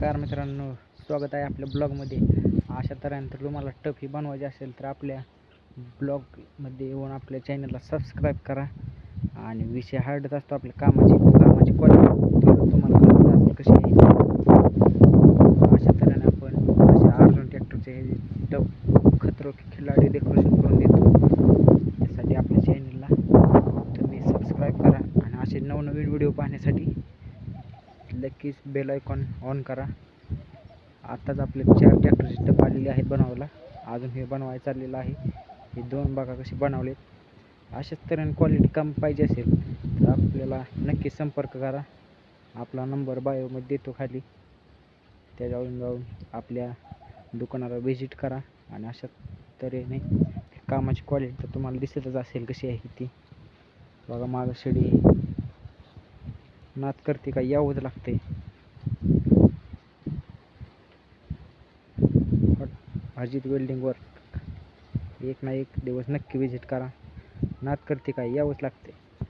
नमस्कार मित्रांनो स्वागत आहे आपल्या ब्लॉगमध्ये. अशा तऱ्हेने तर तुम्हाला टफी बनवायची असेल तर आपल्या ब्लॉगमध्ये येऊन आपल्या चॅनलला सबस्क्राईब करा. आणि विषय हार्डच असतो आपल्या कामाची. कामाची क्वालिटी तुम्हाला असेल कशी आहे. अशा तऱ्हेने आपण अशा अर्जुन ट्रॅक्टरचे हे टफ खतरो खिलाडी डेकोरेशन करून देतो. त्यासाठी आपल्या चॅनलला तुम्ही सबस्क्राईब करा. आणि असे नवनवीन व्हिडिओ पाहण्यासाठी नक्कीच बेल आयकॉन ऑन करा. आत्ताच आपले चार ट्रॅक्टरचे टप आलेले आहेत बनवायला. अजून हे बनवायचं चाललेलं आहे. हे दोन बघा कसे बनवलेत. अशाच तऱ्हेने क्वालिटी कम पाहिजे असेल तर आपल्याला नक्की संपर्क करा. आपला नंबर बायोमध्ये देतो खाली. त्याच्यावरून जाऊन आपल्या दुकानाला व्हिजिट करा. आणि अशा तऱ्हेने कामाची क्वालिटी तर तुम्हाला दिसतच असेल कशी आहे ती. बघा माझं शिडी. नात करते का? यावंच लागते अजित वेल्डिंगवर एक ना एक दिवस नक्की विजिट करा. नात करते का? यावंच लागते